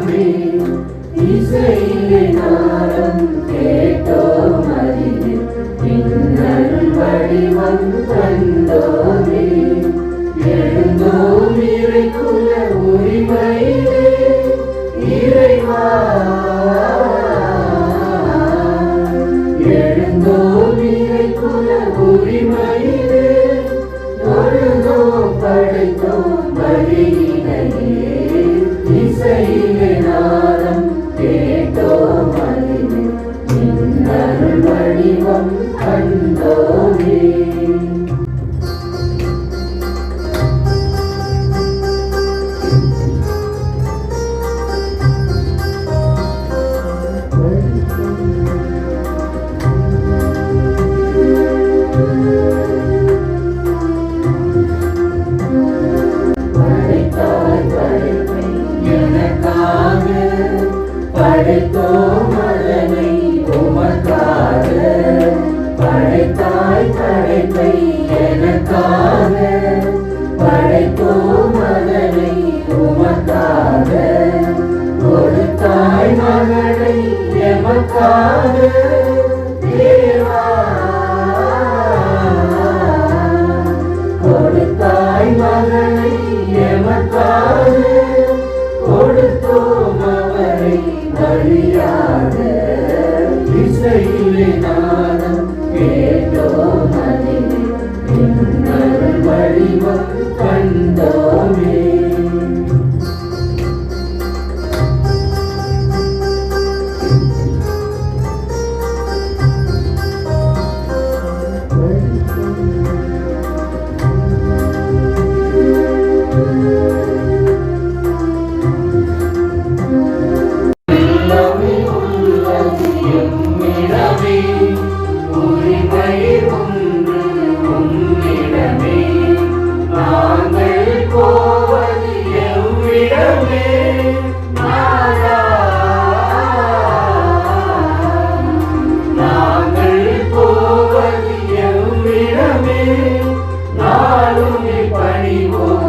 நாடுமே இசையிலே நாடம் கேட்டோம் அறிந்து பின்னர் வடிவம் கண்டோமே எழுந்தோம் இறைக்குள்ள உரிமையிலே. இறைவா. எழுந்தோம் இறைக்குள்ள தாய் மகளை எமக்காக தேவா கண்டோ ஆளுமை பணிவோம்.